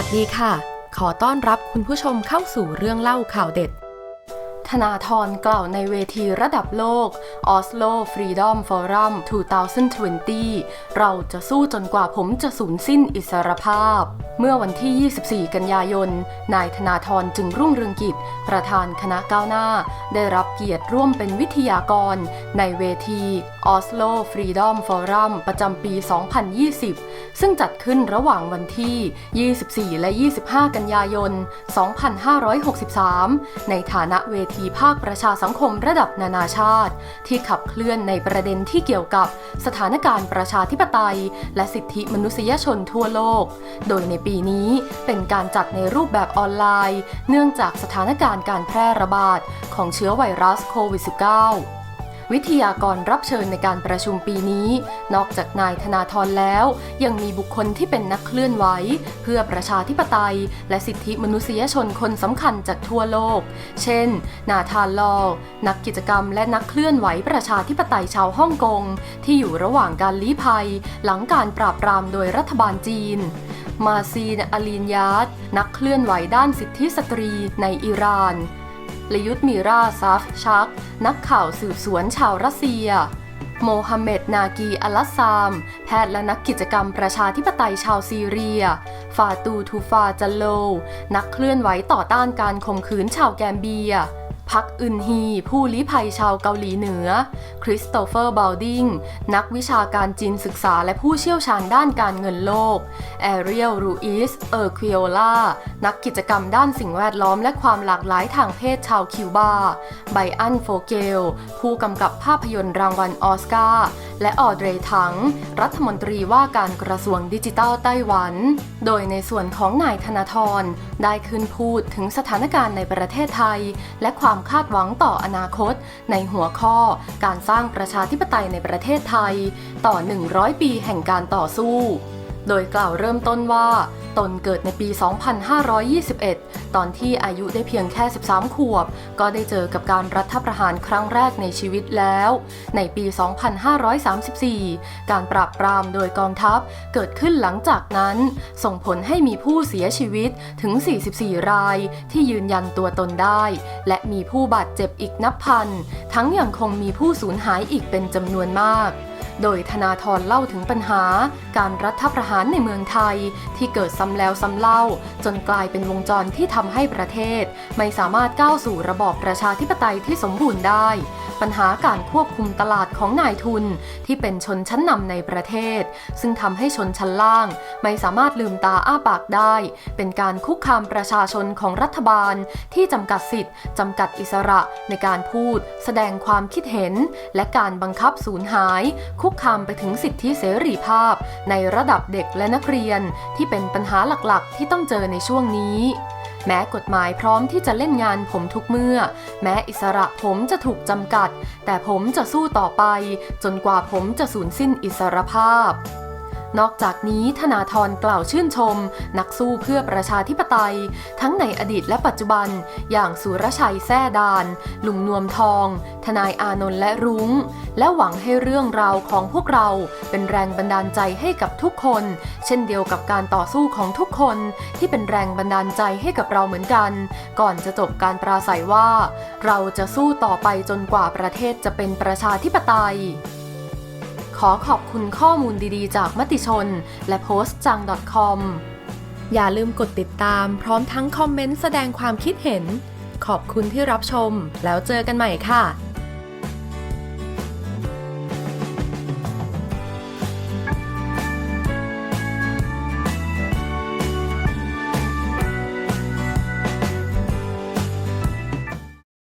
ัสดีค่ะ ขอต้อนรับคุณผู้ชมเข้าสู่เรื่องเล่าข่าวเด็ด ธนาธรกล่าวในเวทีระดับโลก Oslo Freedom Forum 2020 เราจะสู้จนกว่าผมจะสูญสิ้นอิสรภาพ เมื่อวันที่ 24 กันยายน นายธนาธรจึงรุ่งเรืองกิจ ประธานคณะก้าวหน้า ได้รับเกียรติร่วมเป็นวิทยากร ในเวที Oslo Freedom Forum ประจำปี 2020 ซึ่งจัดขึ้นระหว่างวันที่ 24 และ 25 กันยายน 2563 ในฐานะเวทีภาคประชาสังคมระดับนานาชาติ ที่ขับเคลื่อนในประเด็นที่เกี่ยวกับสถานการณ์ประชาธิปไตย และสิทธิมนุษยชนทั่วโลก โดยในปีนี้เป็นการจัดในรูปแบบออนไลน์ เนื่องจากสถานการณ์การแพร่ระบาดของเชื้อไวรัสโควิด -19 วิทยากรรับเชิญในการประชุมปีนี้ นอกจากนายธนาธรแล้ว ยังมีบุคคลที่เป็นนักเคลื่อนไหว เพื่อประชาธิปไตย และสิทธิมนุษยชนคนสำคัญจากทั่วโลก เช่น นาธานลอนักกิจกรรมและนักเคลื่อนไหวประชาธิปไตยชาวฮ่องกง ที่อยู่ระหว่างการลี้ภัย หลังการปราบปรามโดยรัฐบาลจีนมาซีนอาลีนยาตนักเคลื่อนไหวด้านสิทธิสตรีในอิหร่าน ลยุทธมีราซาฟชัก นักข่าวสืบสวนชาวรัสเซีย โมฮัมเหม็ดนากีอัลลัสซาม แพทย์และนักกิจกรรมประชาธิปไตยชาวซีเรีย ฟาตูทูฟาจัลโล นักเคลื่อนไหวต่อต้านการข่มขืนชาวแกมเบีย พักอึนฮี ผู้ลี้ภัยชาวเกาหลีเหนือ คริสโตเฟอร์บาลดิง นักวิชาการจีนศึกษาและผู้เชี่ยวชาญด้านการเงินโลก แอเรียล รูอิส เออร์ควิโอลา นักกิจกรรมด้านสิ่งแวดล้อมและความหลากหลายทางเพศชาวคิวบา ไบอัน โฟเกล ผู้กำกับภาพยนตร์รางวัลออสการ์ และออเดรถัง รัฐมนตรีว่าการกระทรวงดิจิทัลไต้หวัน โดยในส่วนของนายธนาธรได้ขึ้นพูดถึงสถานการณ์ในประเทศไทย และความคาดหวังต่ออนาคต ในหัวข้อ การสร้างประชาธิปไตยในประเทศไทย ต่อ 100 ปีแห่งการต่อสู้ โดยกล่าวเริ่มต้นว่า ตนเกิดในปี 2521 ตอนที่อายุได้เพียงแค่ 13 ขวบ ก็ได้เจอกับการรัฐประหารครั้งแรกในชีวิตแล้ว ในปี 2534 การปราบปรามโดยกองทัพเกิดขึ้นหลังจากนั้น ส่งผลให้มีผู้เสียชีวิตถึง 44 รายที่ยืนยันตัวตนได้ และมีผู้บาดเจ็บอีกนับพัน ทั้งยังคงมีผู้สูญหายอีกเป็นจำนวนมาก โดยธนาธรเล่าถึงปัญหา การรัฐประหารในเมืองไทย ที่เกิดซ้ำแล้วซ้ำเล่า จนกลายเป็นวงจรที่ทำให้ประเทศ ไม่สามารถก้าวสู่ระบอบประชาธิปไตยที่สมบูรณ์ได้ ปัญหาการควบคุมตลาดของนายทุน ที่เป็นชนชั้นนำในประเทศ ซึ่งทำให้ชนชั้นล่าง ไม่สามารถลืมตาอ้าปากได้ เป็นการคุกคามประชาชนของรัฐบาล ที่จำกัดสิทธิ์จำกัดอิสระในการพูด แสดงความคิดเห็น และการบังคับสูญหายคุุกคามไปถึงสิทธิเสรีภาพ ในระดับเด็กและนักเรียนที่เป็นปัญหาหลักๆ ที่ต้องเจอในช่วงนี้ แม้กฎหมายพร้อมที่จะเล่นงานผมทุกเมื่อ แม้อิสระผมจะถูกจำกัด แต่ผมจะสู้ต่อไป จนกว่าผมจะสูญสิ้นอิสรภาพ นอกจากนี้ธนาธรกล่าวชื่นชม นักสู้เพื่อประชาธิปไตย ทั้งในอดีตและปัจจุบัน อย่างสุรชัยแซ่ดาน ลุงนวมทอง ทนายอานนท์และรุง้ง และหวังให้เรื่องราวของพวกเราเป็นแรงบันดาลใจให้กับทุกคน เช่นเดียวกับการต่อสู้ของทุกคนที่เป็นแรงบันดาลใจให้กับเราเหมือนกัน ก่อนจะจบการปราศัยว่า เราจะสู้ต่อไปจนกว่าประเทศจะเป็นประชาธิปไตย ขอขอบคุณข้อมูลดีๆ จากมติชน และโพสต์จัง .com อย่าลืมกดติดตามพร้อมทั้งคอมเมนต์แสดงความคิดเห็น ขอบคุณที่รับชม แล้วเจอกันใหม่ค่ะ